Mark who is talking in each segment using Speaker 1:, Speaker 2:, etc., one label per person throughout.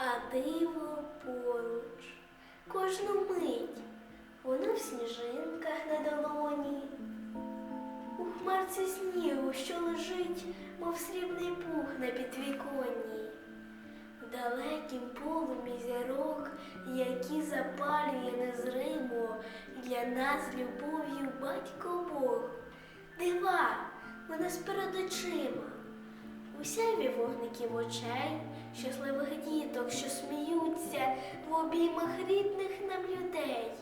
Speaker 1: а диво поруч. Кожну мить воно в сніжинках на долоні. У хмарці снігу, що лежить, мов срібний пух на підвіконні. В далекім полумі зірок, які запалює незримо для нас любов'ю батько Бог. Дива, вона перед очима. Сяйві вогників очей, щасливих діток, що сміються в обіймах рідних нам людей.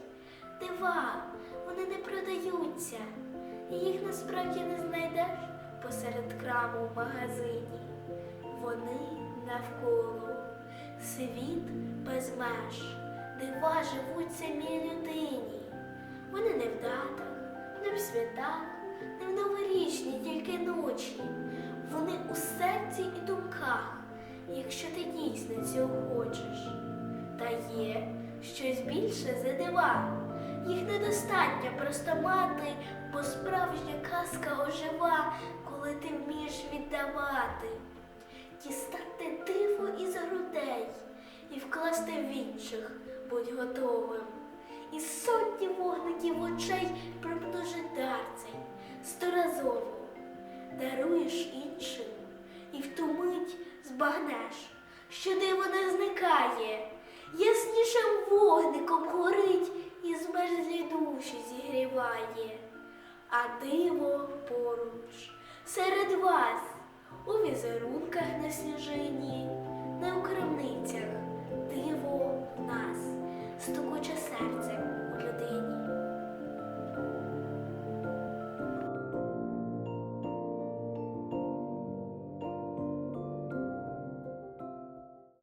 Speaker 1: Дива, вони не продаються, і їх насправді не знайдеш посеред краму в магазині. Вони навколо, світ без меж, дива живуть самій людині. Вони не в датах, не в святах, не в новорічні тільки ночі. Якщо ти дійсно цього хочеш. Та є щось більше за дива. Їх недостатньо просто мати, бо справжня казка ожива, коли ти вмієш віддавати, дістати диво із грудей і вкласти в інших, будь готовим. Не яснішим вогником горить і змерзлі душі зігріває, а диво поруч серед вас у візерунках на сніжині,